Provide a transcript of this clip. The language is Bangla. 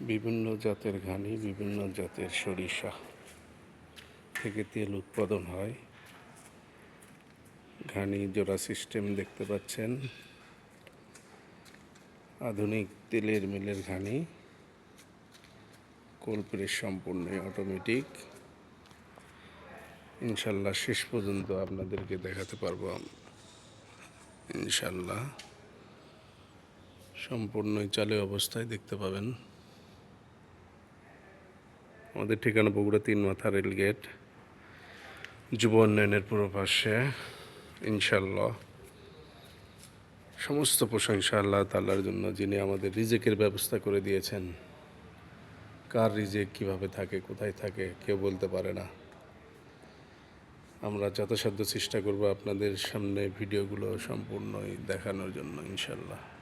বিভিন্ন জাতের ঘানি, বিভিন্ন জাতের সরিষা থেকে তেল উৎপাদন হয়। ঘানি জোড়া সিস্টেম দেখতে পাচ্ছেন। আধুনিক তেলের মিলের ঘানি। কোল প্রেস সম্পূর্ণ অটোমেটিক ইনশাল্লাহ শেষ পর্যন্ত আপনাদেরকে দেখাতে পারব। ইনশাল্লাহ সম্পূর্ণই চালু অবস্থায় দেখতে পাবেন। আমাদের ঠিকানা বগুড়া তিন মাথা রেলগেট যুব উন্নয়নের পুরো পাশে ইনশাল্লাহ সমস্ত প্রশংসা আল্লাহ তাল্লার জন্য, যিনি আমাদের রিজেকের ব্যবস্থা করে দিয়েছেন। কার রিজেক, কীভাবে থাকে, কোথায় থাকে, কেউ বলতে পারে না। আমরা যথাসাধ্য চেষ্টা করব আপনাদের সামনে ভিডিওগুলো সম্পূর্ণই দেখানোর জন্য ইনশাল্লাহ